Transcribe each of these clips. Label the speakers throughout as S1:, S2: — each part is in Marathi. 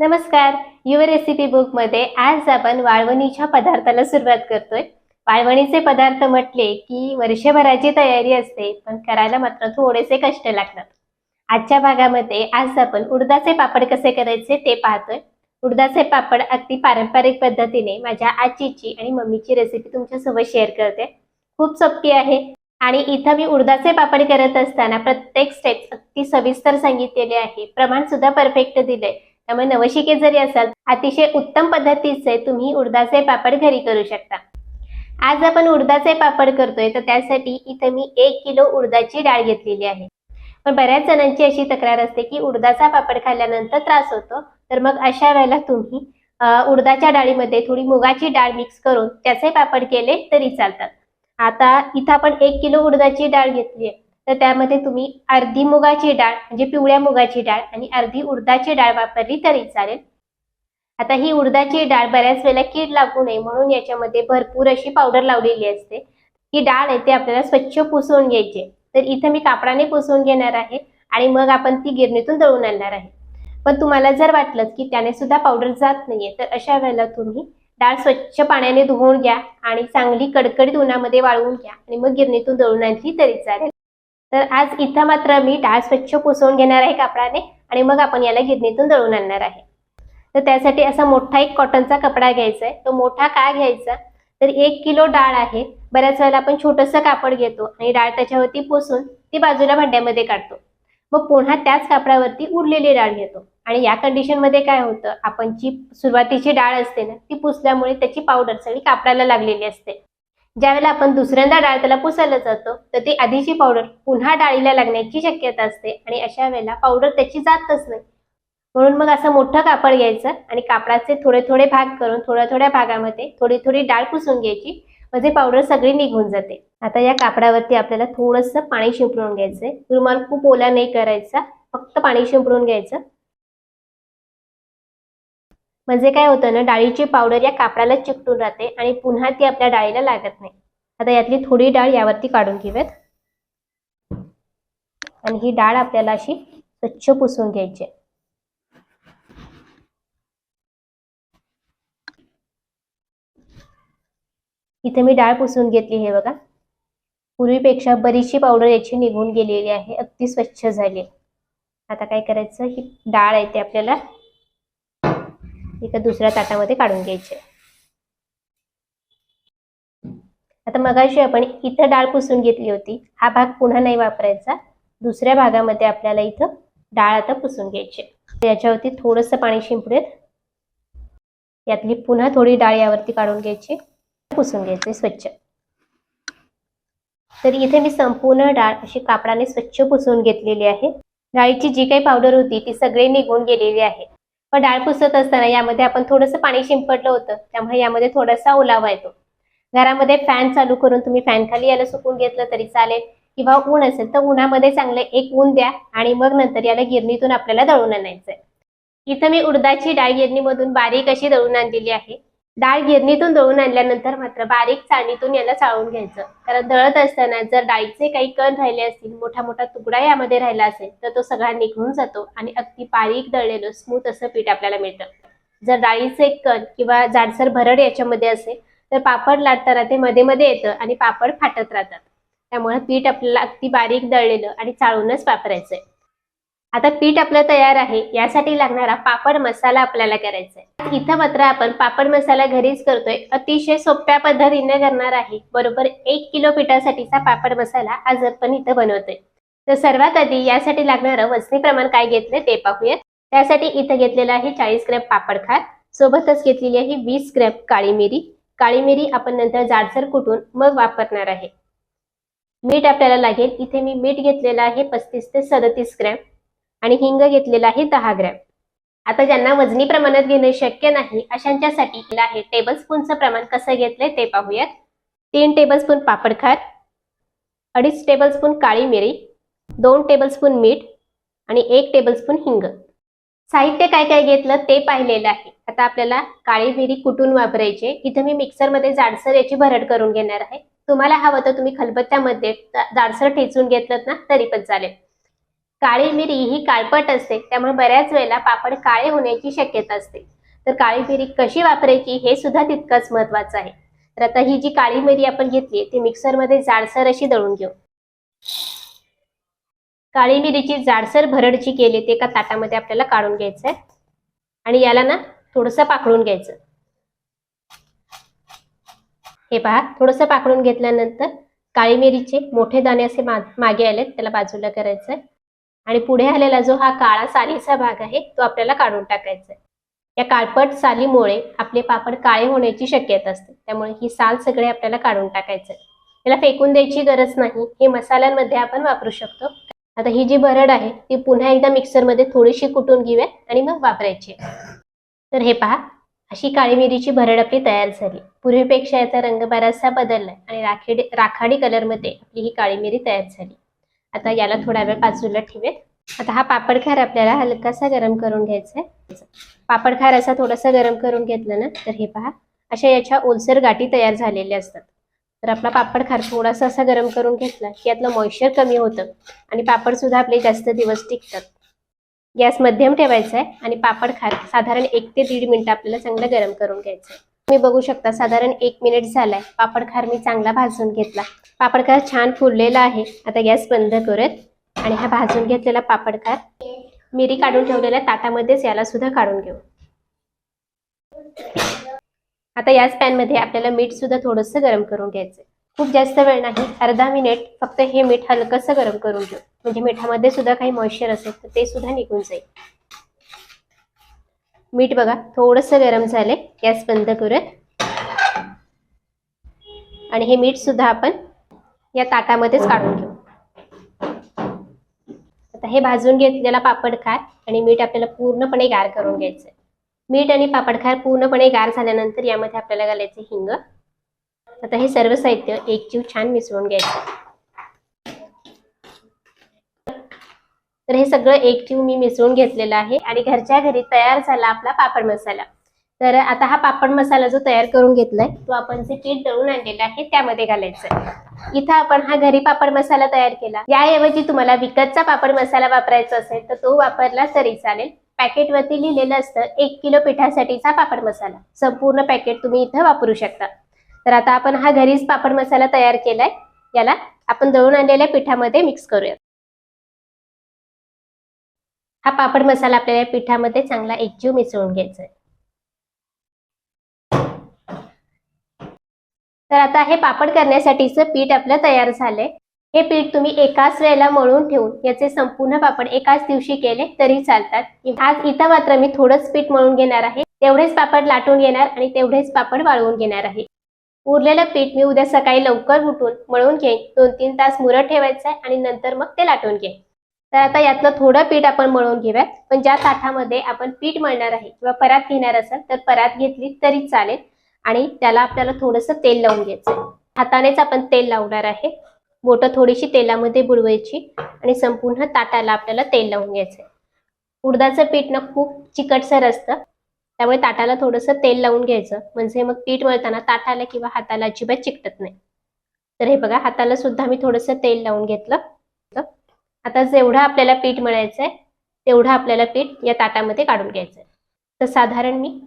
S1: नमस्कार. युव रेसिपी बुकमध्ये आज आपण वाळवणीच्या पदार्थाला सुरुवात करतोय. वाळवणीचे पदार्थ म्हटले की वर्षभराची तयारी असते पण करायला मात्र थोडेसे कष्ट लागतात. आजच्या भागामध्ये आज आपण उडदाचे पापड कसे करायचे ते पाहतोय. उडदाचे पापड अगदी पारंपरिक पद्धतीने माझ्या आजीची आणि मम्मीची रेसिपी तुमच्यासोबत शेअर करते. खूप सोपी आहे. आणि इथं मी उडदाचे पापड करत असताना प्रत्येक स्टेप अगदी सविस्तर सांगितलेले आहे. प्रमाण सुद्धा परफेक्ट दिलंय. त्यामुळे नवशिके जरी असाल अतिशय उत्तम पद्धतीचे तुम्ही उडदाचे पापड घरी करू शकता. आज आपण उडदाचे पापड करतोय तर त्यासाठी इथं मी एक किलो उडदाची डाळ घेतलेली आहे. पण बऱ्याच जणांची अशी तक्रार असते की उडदाचा पापड खाल्ल्यानंतर त्रास होतो तर मग अशा वेळेला तुम्ही उडदाच्या डाळीमध्ये थोडी मुगाची डाळ मिक्स करून त्याचे पापड केले तरी चालतात. आता इथं आपण एक किलो उडदाची डाळ घेतली आहे. तर त्यामध्ये तुम्ही अर्धी मुगाची डाळ म्हणजे पिवळ्या मुगाची डाळ आणि अर्धी उडदाची डाळ वापरली तरी चालेल. आता ही उडदाची डाळ बऱ्याच वेळेला कीड लागू नये म्हणून याच्यामध्ये भरपूर अशी पावडर लावलेली असते. ही डाळ आहे ते आपल्याला स्वच्छ पुसवून घ्यायची. तर इथं मी कापडाने पुसवून घेणार आहे आणि मग आपण ती गिरणीतून दळून आणणार आहे. पण तुम्हाला जर वाटलं की त्याने सुद्धा पावडर जात नाहीये तर अशा वेळेला तुम्ही डाळ स्वच्छ पाण्याने धुवून घ्या आणि चांगली कडकडीत उन्हामध्ये वाळवून घ्या आणि मग गिरणीतून दळून आणली तरी चालेल. तर आज इथं मात्र मी डाळ स्वच्छ पुसवून घेणार आहे कापडाने आणि मग आपण याला गिरणीतून दळून आणणार आहे. तर त्यासाठी असा मोठा एक कॉटनचा कपडा घ्यायचा आहे. तो मोठा का घ्यायचा? तर एक किलो डाळ आहे. बऱ्याच वेळेला आपण छोटंसं कापड घेतो आणि डाळ त्याच्यावरती पुसून ती बाजूला भांड्यामध्ये काढतो. मग पुन्हा त्याच कापडावरती उरलेली डाळ घेतो. आणि या कंडिशनमध्ये काय होतं? आपण जी सुरुवातीची डाळ असते ना ती पुसल्यामुळे त्याची पावडर सगळी कापडाला लागलेली असते. ज्यावेळेला आपण दुसऱ्यांदा डाळ त्याला पुसायला जातो तर ती आधीची पावडर पुन्हा डाळीला लागण्याची शक्यता असते आणि अशा वेळेला पावडर त्याची जातच नाही. म्हणून मग असं मोठं कापड घ्यायचं आणि कापडाचे थोडे थोडे भाग करून थोड्या थोड्या भागामध्ये थोडी थोडी डाळ पुसून घ्यायची म्हणजे पावडर सगळी निघून जाते. आता या कापडावरती आपल्याला थोडंसं पाणी शिंपडून घ्यायचंय. रुमाल खूप ओला नाही करायचा फक्त पाणी शिंपडून घ्यायचं. म्हणजे काय होतं ना डाळीची पावडर या कापडाला चिकटून राहते आणि पुन्हा ती आपल्या डाळीला लागत नाही. आता यातली थोडी डाळ यावरती काढून घेऊयात. आणि ही डाळ आपल्याला अशी स्वच्छ पुसून घ्यायची आहे. इथे मी डाळ पुसून घेतली हे बघा. पूर्वीपेक्षा बरीचशी पावडर याची निघून गेलेली आहे अगदी स्वच्छ झाली आता काय करायचं ही डाळ आहे ते आपल्याला एका दुसऱ्या ताटामध्ये काढून घ्यायचे. आता मगाशी आपण इथं डाळ पुसून घेतली होती. हा भाग पुन्हा नाही वापरायचा. दुसऱ्या भागामध्ये आपल्याला इथं डाळ आता पुसून घ्यायची. याच्यावरती थोडंसं पाणी शिंपडेत यातली पुन्हा थोडी डाळ यावरती काढून घ्यायची. पुसून घ्यायचे स्वच्छ. तर इथे मी संपूर्ण डाळ अशी कापडाने स्वच्छ पुसून घेतलेली आहे. डाळीची जी काही पावडर होती ती सगळी निघून गेलेली आहे. पण डाळ पुसत असताना यामध्ये आपण थोडंसं पाणी शिंपडलं होतं. त्यामुळे यामध्ये थोडासा ओलावा येतो. घरामध्ये फॅन चालू करून तुम्ही फॅन खाली याला सुकून घेतलं तरी चालेल. किंवा ऊन असेल तर उन्हामध्ये चांगलं एक ऊन द्या आणि मग नंतर याला गिरणीतून आपल्याला दळून आणायचंय. इथं मी उडदाची डाळ गिरणीमधून बारीक अशी दळून आणलेली आहे. डाळ गिरणीतून दळून आणल्यानंतर मात्र बारीक चाळणीतून याला चाळून घ्यायचं. कारण दळत असताना जर डाळीचे काही कण राहिले असतील मोठा मोठा तुकडा यामध्ये राहिला असेल तर तो सगळा निघून जातो आणि अगदी बारीक दळलेलं स्मूथ असं पीठ आपल्याला मिळतं. जर डाळीचे कण किंवा जाडसर भरड याच्यामध्ये असेल तर पापड लाटताना ते मध्ये मध्ये येतं आणि पापड फाटत राहतात. त्यामुळे पीठ आपल्याला अगदी बारीक दळलेलं आणि चाळूनच वापरायचंय. आता पीठ आपलं तयार आहे यासाठी लागणारा पापड मसाला आपल्याला करायचा आहे इथं मात्र आपण पापड मसाला घरीच करतोय अतिशय सोप्या पद्धतीने करणार आहे. बरोबर एक किलो पिठासाठीचा पापड मसाला आज आपण इथं बनवतोय. तर सर्वात आधी यासाठी लागणारं वजनी प्रमाण काय घेतलंय ते पाहूयात. त्यासाठी इथं घेतलेलं आहे चाळीस ग्रॅम पापड खार सोबतच घेतलेली आहे वीस ग्रॅम काळी मिरी. काळी मिरी आपण नंतर जाडसर कुटून मग वापरणार आहे. मीठ आपल्याला लागेल इथे मी मीठ घेतलेलं आहे पस्तीस ते सदतीस ग्रॅम. आणि हिंग घेतलेला आहे दहा ग्रॅम. आता ज्यांना वजनी प्रमाणात घेणे शक्य नाही अशांच्यासाठी आहे आहे टेबलस्पूनचं प्रमाण कसं घेतलंय ते पाहूयात. तीन टेबलस्पून पापडखार अडीच टेबलस्पून काळी मिरी दोन टेबलस्पून मीठ आणि एक टेबलस्पून हिंग. साहित्य काय काय घेतलं ते पाहिलेलं आहे. आता आपल्याला काळी मिरी कुटून वापरायचे इथे मी मिक्सरमध्ये जाडसर याची भरड करून घेणार आहे. तुम्हाला हवं तर तुम्ही खलबत्त्यामध्ये जाडसर ठेचून घेतलं ना तरी पण चालेल. काळी मिरी ही काळपट असते. त्यामुळे बऱ्याच वेळेला पापड काळे होण्याची शक्यता असते. तर काळी मिरी कशी वापरायची हे सुद्धा तितकंच महत्वाचं आहे. तर आता ही जी काळी मिरी आपण घेतली ती मिक्सरमध्ये जाडसर अशी दळून घेऊ. काळी मिरीची जाडसर भरडची केली ते एका ताटामध्ये आपल्याला काढून घ्यायचं आहे. आणि याला ना थोडंसं पाखळून घ्यायचं. हे पहा थोडंसं पाकडून घेतल्यानंतर काळी मिरीचे मोठे दाणे असे मागे आलेत त्याला बाजूला करायचं आहे. आणि पुढे आलेला जो हा काळा सालीचा भाग आहे तो आपल्याला काढून टाकायचा आहे. या काळपट सालीमुळे आपले पापड काळे होण्याची शक्यता असते. त्यामुळे ही साल सगळे आपल्याला काढून टाकायचं आहे. त्याला फेकून द्यायची गरज नाही. हे मसाल्यांमध्ये आपण वापरू शकतो. आता ही जी भरड आहे ती पुन्हा एकदा मिक्सरमध्ये थोडीशी कुटून घेऊयात आणि मग वापरायची तर हे पहा अशी काळी मिरीची भरड आपली तयार झाली. पूर्वीपेक्षा याचा रंग बराचसा बदललाय आणि राखेडी राखाडी कलरमध्ये आपली ही काळी मिरी तयार झाली. आता याला थोडा वेळ बाजूला ठेवेत. आता हा पापडखार आपल्याला हलकासा गरम करून घ्यायचा आहे पापडखार असा थोडासा गरम करून घेतला ना तर हे पहा. अशा याच्या ओलसर गाठी तयार झालेल्या असतात. तर आपला पापड खार थोडासा असा गरम करून घेतला की यातलं मॉइश्चर कमी होतं आणि पापड सुद्धा आपले जास्त दिवस टिकतात. गॅस मध्यम ठेवायचा आहे आणि पापड खार साधारण एक ते दीड मिनिट आपल्याला चांगलं गरम करून घ्यायचं आहे तुम्ही बघू शकता साधारण एक मिनिट झालाय. पापड खार मी चांगला भाजून घेतला. पापड खार छान फुललेला आहे. आता गॅस बंद करत आणि हा भाजून घेतलेला पापड खार मिरी काढून ठेवलेल्या ताटामध्येच याला सुद्धा काढून घेऊ. आता याच पॅनमध्ये आपल्याला मीठ सुद्धा थोडंसं गरम करून घ्यायचं खूप जास्त वेळ नाही अर्धा मिनिट फक्त हे मीठ हलकंसं गरम करून घेऊ. म्हणजे मिठामध्ये सुद्धा काही मॉइश्चर असेल तर ते सुद्धा निघून जाईल. मीठ बघा थोडंसं गरम झाले गॅस बंद करूयात. आणि हे मीठ सुद्धा आपण या ताटामध्येच काढून घेऊ. आता हे भाजून घेतलेला पापड खार आणि मीठ आपल्याला पूर्णपणे गार करून घ्यायचं मीठ आणि पापडखार पूर्णपणे गार झाल्यानंतर यामध्ये आपल्याला घालायचे हिंग. आता हे सर्व साहित्य एक जीव छान मिसळून घ्यायचं. तर हे सगळं एकजीव मी मिसळून घेतलेलं आहे आणि घरच्या घरी तयार झाला आपला पापड मसाला. तर आता हा पापड मसाला जो तयार करून घेतलाय तो आपण जे पीठ दळून आणलेला आहे त्यामध्ये घालायचं इथं आपण हा घरी पापड मसाला तयार केला. याऐवजी तुम्हाला विकतचा पापड मसाला वापरायचा असेल तर तो वापरला तरी चालेल. पॅकेटवरती लिहिलेलं असतं एक किलो पिठासाठीचा पापड मसाला. संपूर्ण पॅकेट तुम्ही इथं वापरू शकता. तर आता आपण हा घरीच पापड मसाला तयार केलाय. याला आपण दळून आणलेल्या पिठामध्ये मिक्स करूया हा पापड मसाला आपल्याला पिठामध्ये चांगला एकजीव मिसळून घ्यायचा आहे. तर आता हे पापड करण्यासाठीचं पीठ आपलं तयार झालंय. हे पीठ तुम्ही एकाच वेळेला मळून ठेवून याचे संपूर्ण पापड एकाच दिवशी केले तरी चालतात. आज इथं मात्र मी थोडंच पीठ मळून घेणार आहे. तेवढेच पापड लाटून घेणार आणि तेवढेच पापड वाळवून घेणार आहे. उरलेलं पीठ मी उद्या सकाळी लवकर उठून मळून घेईन. दोन तीन तास मुरत ठेवायचं आहे आणि नंतर मग ते लाटून घेईन. तर आता यातलं थोडं पीठ आपण मळून घेऊयात पण ज्या ताटामध्ये आपण पीठ मळणार आहे किंवा परात घेणार असाल तर परात घेतली तरी चालेल. आणि त्याला आपल्याला थोडंसं तेल लावून घ्यायचं हातानेच आपण तेल लावणार आहे. बोटं थोडीशी तेलामध्ये बुडवायची आणि संपूर्ण ताटाला आपल्याला तेल लावून घ्यायचंय. उडदाचं पीठ ना खूप चिकटसर असतं. त्यामुळे ताटाला थोडंसं तेल लावून घ्यायचं. म्हणजे मग पीठ मळताना ताटाला किंवा हाताला अजिबात चिकटत नाही. तर हे बघा हाताला सुद्धा मी थोडंसं तेल लावून घेतलं. आता जेवढं आपल्याला पीठ मळायचंय तेवढं आपल्याला पीठ या ताटामध्ये काढून घ्यायचंय. तर साधारण मी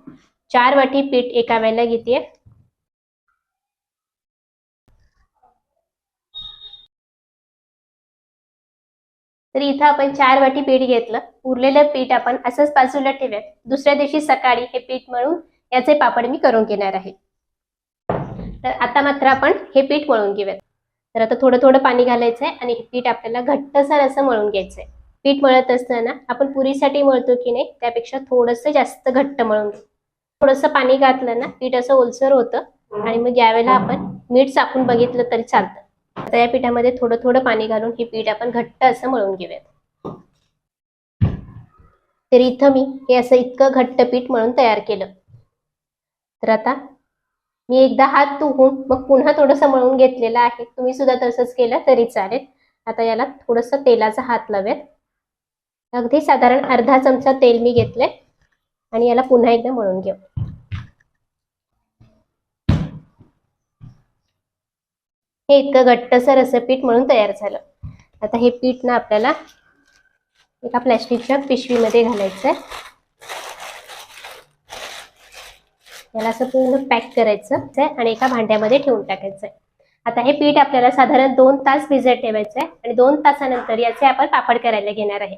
S1: चार वाटी पीठ एका वेळेला घेते तर इथं आपण चार वाटी पीठ घेतलं. उरलेलं पीठ आपण असंच बाजूला ठेवूयात. दुसऱ्या दिवशी सकाळी हे पीठ मळून याचे पापड मी करून घेणार आहे. तर आता मात्र आपण हे पीठ मळून घेऊयात. तर आता थोडं थोडं पाणी घालायचंय आणि हे पीठ आपल्याला घट्टसर असं मळून घ्यायचंय. पीठ मळत असताना आपण पुरीसाठी मळतो की नाही त्यापेक्षा थोडंसं जास्त घट्ट मळून घेऊ थोडंसं पाणी घातलं ना पीठ असं ओलसर होतं आणि मग यावेळेला आपण मीठ चाकून बघितलं तरी चालतं. आता या पिठामध्ये थोडं थोडं पाणी घालून हे पीठ आपण घट्ट असं मळून घेऊयात. तर इथं मी हे असं इतकं घट्ट पीठ मळून तयार केलं. तर आता मी एकदा हात धुवून मग पुन्हा थोडंसं मळून घेतलेलं आहे. तुम्ही सुद्धा तसंच केलं तरी चालेल. आता याला थोडंसं तेलाचा हात लावूयात अगदी साधारण अर्धा चमचा तेल मी घेतले आणि याला पुन्हा एकदा मळून घेऊ. हे इतकं घट्टसर असं पीठ म्हणून तयार झालं. आता हे पीठ ना आपल्याला एका प्लॅस्टिकच्या पिशवीमध्ये घालायचं आहे याला असं पूर्ण पॅक करायचं आहे आणि एका भांड्यामध्ये ठेवून टाकायचं आहे. आता हे पीठ आपल्याला साधारण दोन तास भिजत ठेवायचं आहे आणि दोन तासानंतर याचे आपण पापड करायला घेणार आहे.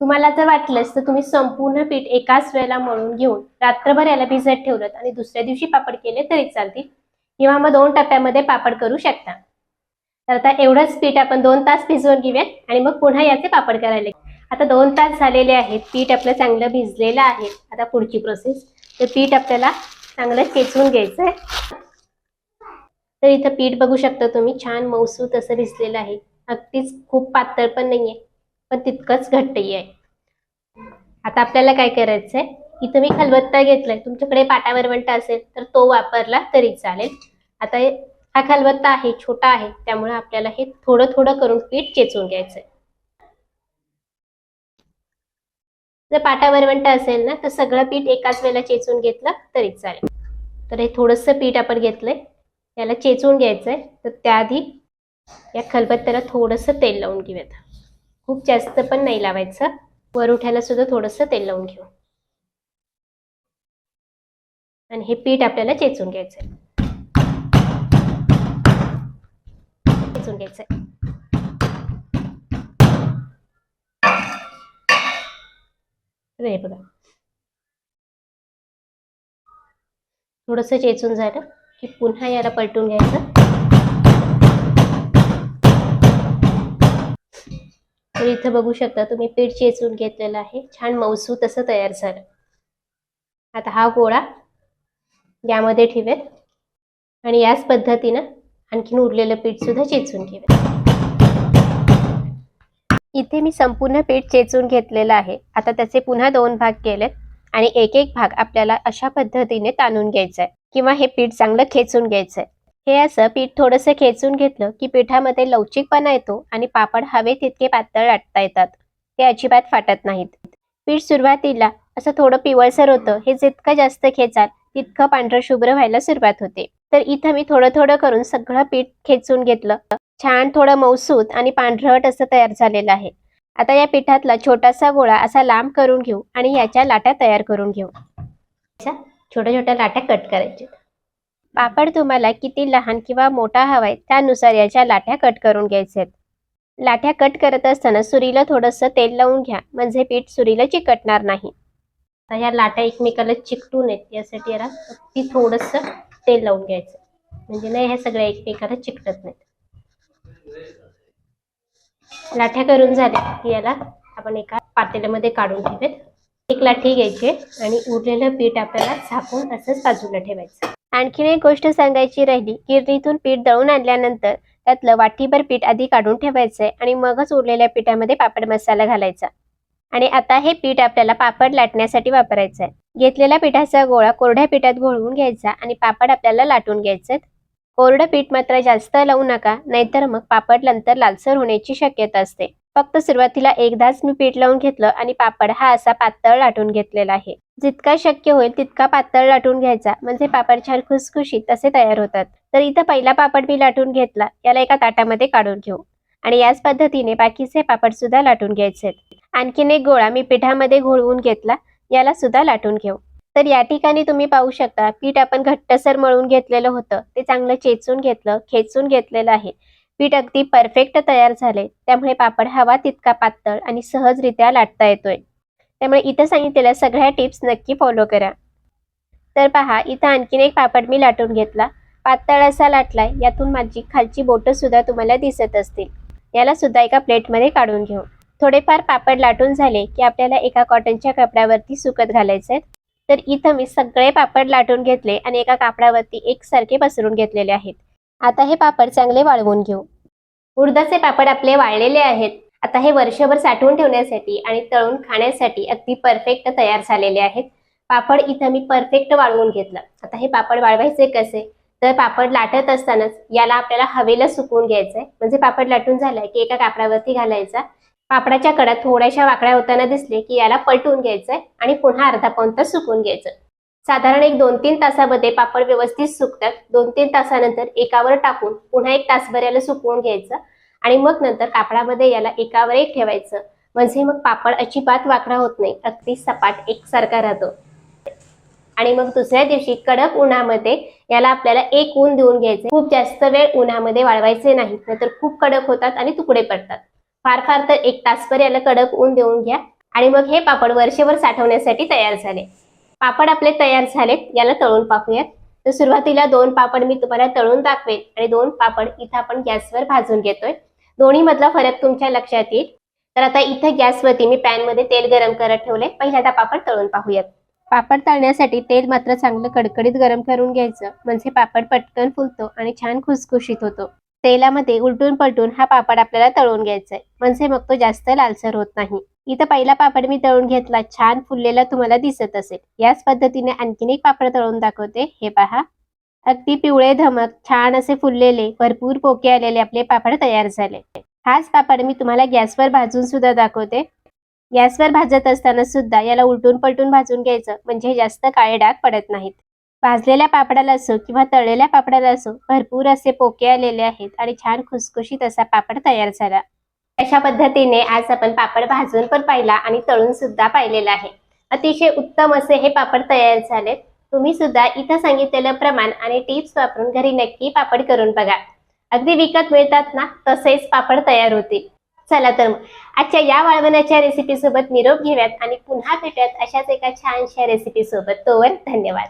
S1: तुम्हाला जर वाटलंच तर तुम्ही संपूर्ण पीठ एकाच वेळेला मळून घेऊन रात्रभर याला भिजत ठेवलं आणि दुसऱ्या दिवशी पापड केले तरी चालतील. किंवा मग दोन टप्प्यामध्ये पापड करू शकता. तर आता एवढंच पीठ आपण दोन तास भिजवून घेऊयात आणि मग पुन्हा याचे पापड करायला आता दोन तास झालेले आहेत. पीठ आपलं चांगलं भिजलेलं आहे. आता पुढची प्रोसेस तर पीठ आपल्याला चांगलं चेचून घ्यायचंय. तर इथं पीठ बघू शकता तुम्ही छान मऊसूत असं भिजलेलं आहे. अगदीच खूप पातळ पण नाहीये पण तितकंच घट्टही आहे. आता आपल्याला काय करायचंय इथं मी खलबत्ता घेतलाय. तुमच्याकडे पाटावरवंटा असेल तर तो वापरला तरी चालेल. आता हा खलबत्ता आहे छोटा आहे त्यामुळे आपल्याला हे थोडं थोडं करून पीठ चेचून घ्यायचंय. जर पाटावरवंटा असेल ना तर सगळं पीठ एकाच वेळेला चेचून घेतलं तरी चालेल. तर हे थोडंसं पीठ आपण घेतलंय. याला चेचून घ्यायचंय. तर त्याआधी या खलबत्त्याला थोडंसं तेल लावून घेऊयात. खूप जास्त पण नाही लावायचं. वर उठायला सुद्धा थोडंसं तेल लावून घेऊ. आणि हे पीठ आपल्याला चेचून घ्यायचंय. चेचून घ्यायचंय. तर हे बघा. थोडस चेचून झालं की पुन्हा याला पलटून घ्यायचं. तर इथं बघू शकता तुम्ही पीठ चेचून घेतलेलं आहे. छान मौसू तसं तयार झालं. आता हा गोळा यामध्ये ठेवेल. आणि याच पद्धतीनं आणखीन उरलेलं पीठ सुद्धा चेचून घेऊयात इथे मी संपूर्ण पीठ चेचून घेतलेलं आहे. आता त्याचे पुन्हा दोन भाग केलेत आणि एक एक भाग आपल्याला अशा पद्धतीने ताणून घ्यायचा आहे किंवा हे पीठ चांगलं खेचून घ्यायचं आहे हे असं पीठ थोडंसं खेचून घेतलं की पिठामध्ये लवचिकपणा येतो आणि पापड हवे तितके पातळ लाटता येतात. ते अजिबात फाटत नाहीत. पीठ सुरुवातीला असं थोडं पिवळसर होतं. हे जितकं जास्त खेचाल तितकं पांढरं शुभ्र व्हायला सुरुवात होते. तर इथं मी थोडं थोडं करून सगळं पीठ खेचून घेतलं. छान थोडं मौसूत आणि पांढरट असं तयार झालेलं आहे. आता या पिठातला छोटासा गोळा असा लांब करून घेऊ आणि याच्या लाट्या तयार करून घेऊ. छोट्या छोट्या लाट्या कट करायच्या. पापड तुम्हाला किती लहान किंवा मोठा हवाय त्यानुसार याच्या लाट्या कट करून घ्यायचे आहेत. लाट्या कट करत असताना सुरीला थोडंसं तेल लावून घ्या. म्हणजे पीठ सुरीला चिकटणार नाही. आता या लाट्या एकमेकाला चिकटू नयेत यासाठी याला थोडंसं तेल लावून घ्यायचं. म्हणजे नाही ह्या सगळ्या एकमेकाला चिकटत नाहीत. लाठ्या करून झाल्या की याला आपण एका पातेल्यामध्ये काढून ठेवेत एक लाठी घ्यायची आणि उरलेलं पीठ आपल्याला झाकून असंच बाजूला ठेवायचं. आणखीन एक गोष्ट सांगायची राहिली गिरणीतून पीठ दळून आणल्यानंतर त्यातलं वाटीभर पीठ आधी काढून ठेवायचंय आणि मगच उरलेल्या पिठामध्ये पापड मसाला घालायचा. आणि आता हे पीठ आपल्याला पापड लाटण्यासाठी वापरायचं आहे. घेतलेल्या पिठाचा गोळा कोरड्या पिठात घोळवून घ्यायचा आणि पापड आपल्याला लाटून घ्यायचे कोरडं पीठ मात्र जास्त लावू नका नाहीतर मग पापड नंतर लालसर होण्याची शक्यता असते. फक्त सुरुवातीला एकदाच मी पीठ लावून घेतलं आणि पापड हा असा पातळ लाटून घेतलेला आहे. जितका शक्य होईल तितका पातळ लाटून घ्यायचा म्हणजे पापड छान खुसखुशीत तसे तयार होतात. तर इथं पहिला पापड मी लाटून घेतला याला एका ताटामध्ये काढून घेऊ. आणि याच पद्धतीने बाकीचे पापड सुद्धा लाटून घ्यायचे. आणखीन एक गोळा मी पिठामध्ये घोळवून घेतला याला सुद्धा लाटून घेऊ. तर या ठिकाणी तुम्ही पाहू शकता पीठ आपण घट्टसर मळून घेतलेलं होतं. ते चांगलं चेचून घेतलं खेचून घेतलेलं आहे. पीठ अगदी परफेक्ट तयार झाले. त्यामुळे पापड हवा तितका पातळ आणि सहजरित्या लाटता येतोय. त्यामुळे इथं सांगितलेल्या सगळ्या टिप्स नक्की फॉलो करा. तर पहा इथं आणखीन एक पापड मी लाटून घेतला. पातळ असा लाटलाय यातून माझी खालची बोटं सुद्धा तुम्हाला दिसत असतील. याला सुद्धा एका प्लेटमध्ये काढून घेऊ. थोडेफार पापड लाटून झाले की आपल्याला एका कॉटनच्या कपड्यावरती सुकत घालायचे तर इथं मी सगळे पापड लाटून घेतले आणि एका कापडावरती एकसारखे पसरून घेतलेले आहेत. आता हे पापड चांगले वाळवून घेऊ. उडदाचे पापड आपले वाळलेले आहेत. आता हे वर्षभर साठवून ठेवण्यासाठी आणि तळून खाण्यासाठी अगदी परफेक्ट तयार झालेले आहेत. पापड इथं मी परफेक्ट वाळवून घेतलं. आता हे पापड वाळवायचे कसे? तर पापड लाटत असतानाच याला आपल्याला हवेला सुकवून घ्यायचंय. म्हणजे पापड लाटून झालाय की एका कापडावरती घालायचा. पापडाच्या कडात थोड्याशा वाकड्या होताना दिसले की याला पलटून घ्यायचंय आणि पुन्हा अर्धा पाऊन तास सुकवून घ्यायचं. साधारण एक दोन तीन तासामध्ये पापड व्यवस्थित सुकतात. दोन तीन तासानंतर एकावर टाकून पुन्हा एक तासभर याला सुकवून घ्यायचं आणि मग नंतर कापडामध्ये याला एकावर एक ठेवायचं. म्हणजे मग पापड अजिबात वाकडा होत नाही. अगदी सपाट एकसारखा राहतो. आणि मग दुसऱ्या दिवशी कडक उन्हामध्ये याला आपल्याला एक ऊन देऊन घ्यायचे. खूप जास्त वेळ उन्हामध्ये वाळवायचे नाही नाहीतर खूप कडक होतात आणि तुकडे पडतात. फार फार तर एक तासभर याला कडक ऊन देऊन घ्या. आणि मग हे पापड वर्षभर साठवण्यासाठी तयार झाले. पापड आपले तयार झालेत याला तळून पाहूयात. तर सुरुवातीला दोन पापड मी तुम्हाला तळून दाखवेन आणि दोन पापड इथं आपण गॅसवर भाजून घेतोय. दोन्ही मधला फरक तुमच्या लक्षात येईल. तर आता इथं गॅसवरती मी पॅनमध्ये तेल गरम करत ठेवले पहिल्यांदा पापड तळून पाहूयात. पापड तळण्यासाठी तेल मात्र चांगलं कडकडीत गरम करून घ्यायचं. म्हणजे पापड पटकन फुलतो आणि छान खुसखुशीत होतो. तेलामध्ये उलटून पलटून हा पापड आपल्याला तळून घ्यायचा आहे म्हणजे मग तो जास्त लालसर होत नाही. इथं पहिला पापड मी तळून घेतला. छान फुललेला तुम्हाला दिसत असेल. याच पद्धतीने आणखीन एक पापड तळून दाखवते. हे पहा. अगदी पिवळे धमक छान असे फुललेले भरपूर पोके आलेले आपले पापड तयार झाले. हाच पापड मी तुम्हाला गॅसवर भाजून सुद्धा दाखवते. गॅसवर भाजत असताना सुद्धा याला उलटून पलटून भाजून घ्यायचं म्हणजे जास्त काळे डाग पडत नाहीत. भाजलेल्या पापडाला असो किंवा तळलेल्या पापडाला असो भरपूर असे पोके आलेले आहेत आणि छान खुसखुशीत असा पापड तयार झाला. अशा पद्धतीने आज आपण पापड भाजून पण पाहिला आणि तळून सुद्धा पाहिलेला आहे. अतिशय उत्तम असे हे पापड तयार झालेत. तुम्ही सुद्धा इथं सांगितलेलं प्रमाण आणि टिप्स वापरून घरी नक्की पापड करून बघा. अगदी विकत मिळतात ना तसेच पापड तयार होतील. चला तर मग. आजच्या या वाळवणाच्या रेसिपी सोबत निरोप घेऊयात आणि पुन्हा भेटूयात अशाच एका छानशा रेसिपी सोबत. तोवर धन्यवाद.